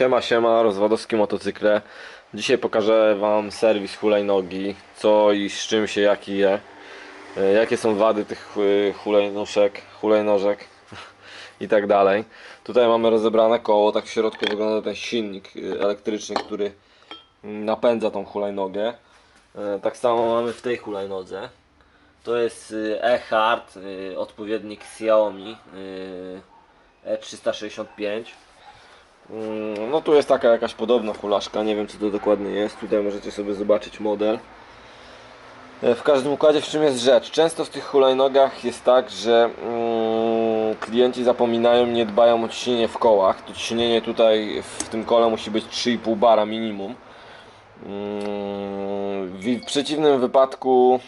Siema, siema, rozwadowskie motocykle. Dzisiaj pokażę Wam serwis hulajnogi, co i z czym się jaki je, e, jakie są wady tych e, hulajnoszek, hulajnożek i tak dalej. Tutaj mamy rozebrane koło, tak w środku wygląda ten silnik e, elektryczny, który napędza tą hulajnogę. Tak samo mamy w tej hulajnodze. To jest e-Hard, odpowiednik Xiaomi y, E365. Mm, No tu jest taka jakaś podobna hulaszka, nie wiem co to dokładnie jest. Tutaj możecie sobie zobaczyć model. E, W każdym układzie w czym jest rzecz? Często w tych hulajnogach jest tak, że mm, klienci zapominają, nie dbają o ciśnienie w kołach. To ciśnienie tutaj w tym kole musi być 3,5 bara minimum. Mm, W przeciwnym wypadku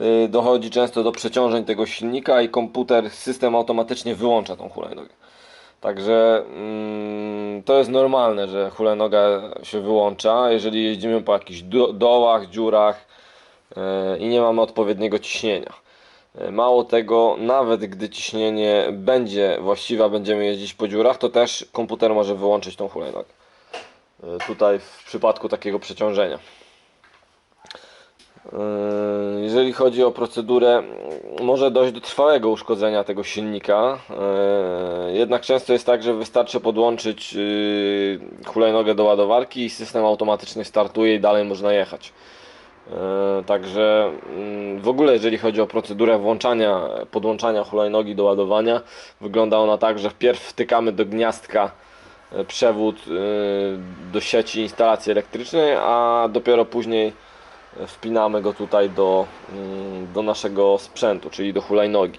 y, dochodzi często do przeciążeń tego silnika i komputer, system automatycznie wyłącza tą hulajnogę. Także mm, to jest normalne, że hulajnoga się wyłącza, jeżeli jeździmy po jakichś do, dołach, dziurach e, i nie mamy odpowiedniego ciśnienia. E, Mało tego, nawet gdy ciśnienie będzie właściwe, będziemy jeździć po dziurach, to też komputer może wyłączyć tą hulajnogę. E, Tutaj w przypadku takiego przeciążenia. Yy, Jeżeli chodzi o procedurę, może dojść do trwałego uszkodzenia tego silnika. Yy, Jednak często jest tak, że wystarczy podłączyć yy, hulajnogę do ładowarki i system automatycznie startuje i dalej można jechać. Yy, Także mm, w ogóle jeżeli chodzi o procedurę włączania, podłączania hulajnogi do ładowania, wygląda ona tak, że wpierw wtykamy do gniazdka e, przewód e, do sieci instalacji elektrycznej, a dopiero później wpinamy go tutaj do, mm, do naszego sprzętu, czyli do hulajnogi.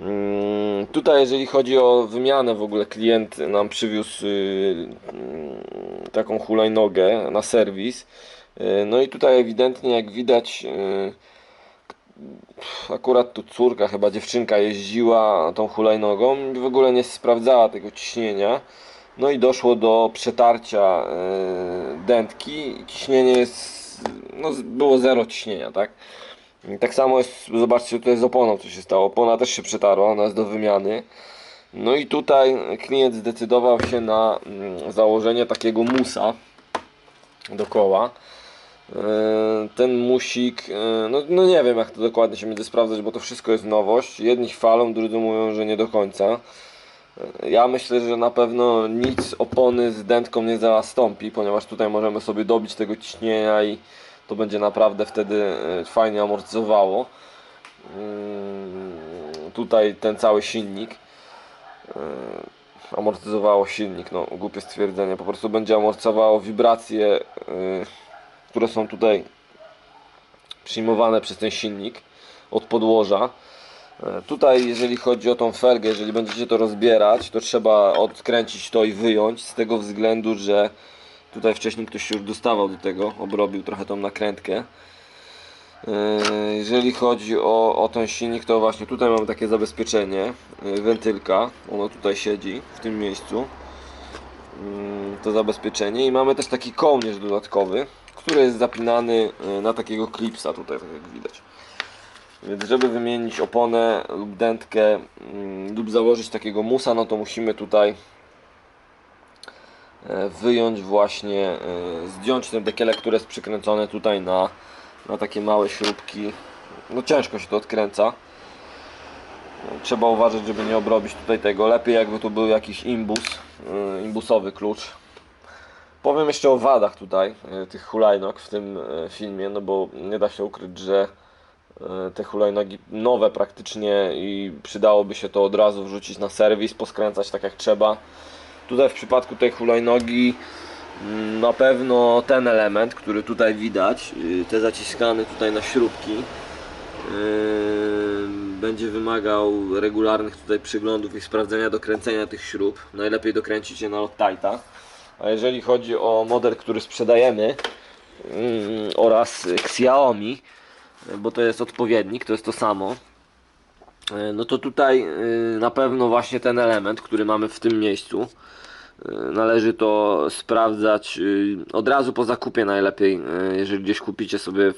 Mm, Tutaj jeżeli chodzi o wymianę w ogóle klient nam przywiózł y, mm, taką hulajnogę na serwis. Y, No i tutaj ewidentnie jak widać y, akurat tu córka, chyba dziewczynka jeździła tą hulajnogą i w ogóle nie sprawdzała tego ciśnienia. No i doszło do przetarcia dętki. Ciśnienie jest, no było zero ciśnienia, tak? Tak samo jest, zobaczcie tutaj z oponą co się stało. Opona też się przetarła, ona jest do wymiany. No i tutaj klient zdecydował się na mm, założenie takiego musa do koła. Yy, Ten musik, yy, no, no nie wiem jak to dokładnie się będzie sprawdzać, bo to wszystko jest nowość. Jedni chwalą, drudzy mówią, że nie do końca. Ja myślę, że na pewno nic opony z dętką nie zastąpi, ponieważ tutaj możemy sobie dobić tego ciśnienia i to będzie naprawdę wtedy yy, fajnie amortyzowało. Yy, Tutaj ten cały silnik yy, amortyzowało silnik, no głupie stwierdzenie, po prostu będzie amortyzowało wibracje, yy, które są tutaj przyjmowane przez ten silnik od podłoża. E, Tutaj jeżeli chodzi o tą felgę, jeżeli będziecie to rozbierać, to trzeba odkręcić to i wyjąć z tego względu, że tutaj wcześniej ktoś się już dostawał do tego, obrobił trochę tą nakrętkę. E, Jeżeli chodzi o, o ten silnik, to właśnie tutaj mamy takie zabezpieczenie, e, wentylka, ono tutaj siedzi w tym miejscu mm, to zabezpieczenie i mamy też taki kołnierz dodatkowy, który jest zapinany na takiego klipsa tutaj, tak jak widać. Więc żeby wymienić oponę lub dętkę mm, lub założyć takiego musa, no to musimy tutaj e, wyjąć właśnie, e, zdjąć ten dekielek, który jest przykręcony tutaj na, na takie małe śrubki. No ciężko się to odkręca. Trzeba uważać, żeby nie obrobić tutaj tego. Lepiej jakby tu był jakiś imbus, yy, imbusowy klucz. Powiem jeszcze o wadach tutaj, tych hulajnog w tym filmie, no bo nie da się ukryć, że te hulajnogi nowe praktycznie i przydałoby się to od razu wrzucić na serwis, poskręcać tak jak trzeba. Tutaj w przypadku tej hulajnogi mm, na pewno ten element, który tutaj widać, yy, te zaciskane tutaj na śrubki, Yy, będzie wymagał regularnych tutaj przyglądów i sprawdzenia dokręcenia tych śrub. Najlepiej dokręcić je na Loctite'a. A jeżeli chodzi o model, który sprzedajemy yy, oraz Xiaomi, bo to jest odpowiednik, to jest to samo, yy, no to tutaj yy, na pewno właśnie ten element, który mamy w tym miejscu, yy, należy to sprawdzać od razu po zakupie najlepiej, jeżeli gdzieś kupicie sobie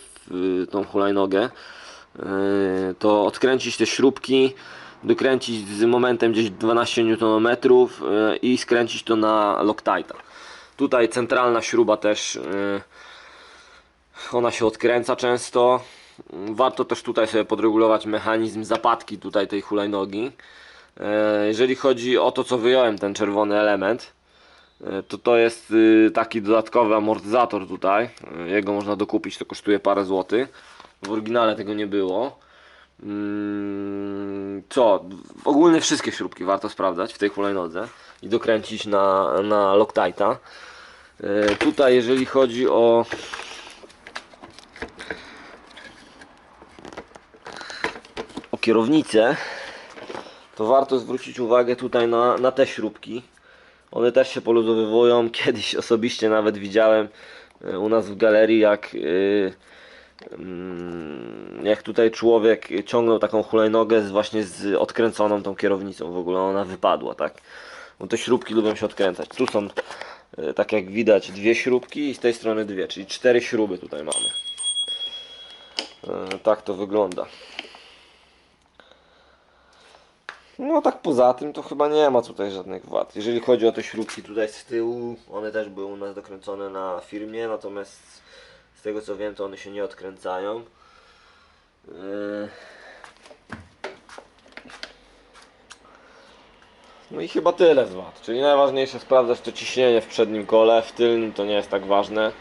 tą hulajnogę. To odkręcić te śrubki, dokręcić z momentem gdzieś 12 Nm i skręcić to na Loctite'a. Tutaj centralna śruba też ona się odkręca często. Warto też tutaj sobie podregulować mechanizm zapadki tutaj tej hulajnogi. E, Jeżeli chodzi o to, co wyjąłem, ten czerwony element, e, to to jest y, taki dodatkowy amortyzator tutaj. E, Jego można dokupić, to kosztuje parę złotych. W oryginale tego nie było. Mm, Co? Ogólnie wszystkie śrubki warto sprawdzać w tej hulajnodze i dokręcić na, na Loctite'a. Tutaj jeżeli chodzi o kierownicę, to warto zwrócić uwagę tutaj na, na te śrubki. One też się poluzowywują. Kiedyś osobiście nawet widziałem e, u nas w galerii, jak, e, mm, jak tutaj człowiek ciągnął taką hulajnogę z, właśnie z odkręconą tą kierownicą. W ogóle ona wypadła, tak? Bo te śrubki lubią się odkręcać. Tu są, e, tak jak widać, dwie śrubki i z tej strony dwie, czyli cztery śruby tutaj mamy. Tak to wygląda. No tak poza tym to chyba nie ma tutaj żadnych wad. Jeżeli chodzi o te śrubki tutaj z tyłu, one też były u nas dokręcone na firmie, natomiast z tego co wiem to one się nie odkręcają. Yy. No i chyba tyle z wad. Czyli najważniejsze sprawdzać to ciśnienie w przednim kole, w tylnym to nie jest tak ważne,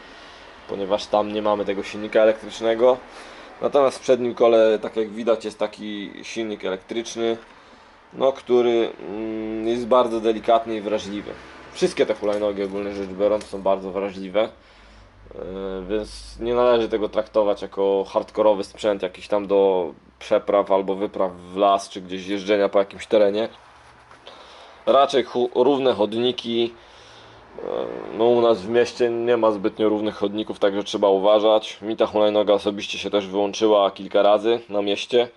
ponieważ tam nie mamy tego silnika elektrycznego. Natomiast w przednim kole, tak jak widać, jest taki silnik elektryczny no, który mm, jest bardzo delikatny i wrażliwy. Wszystkie te hulajnogi ogólnie rzecz biorąc są bardzo wrażliwe, yy, więc nie należy tego traktować jako hardkorowy sprzęt jakiś tam do przepraw albo wypraw w las czy gdzieś jeżdżenia po jakimś terenie. Raczej równe chodniki. Yy, No u nas w mieście nie ma zbytnio równych chodników, także trzeba uważać. Mi ta hulajnoga osobiście się też wyłączyła kilka razy na mieście.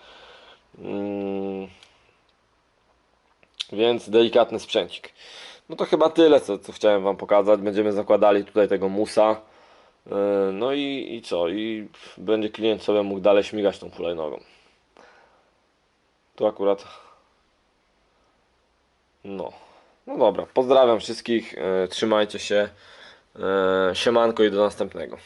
Więc delikatny sprzęcik. No to chyba tyle, co, co chciałem Wam pokazać. Będziemy zakładali tutaj tego musa. Yy, No i, i co? I będzie klient sobie mógł dalej śmigać tą hulajnogą. Tu akurat. No. No dobra. Pozdrawiam wszystkich. yy, Trzymajcie się. Yy, Siemanko i do następnego.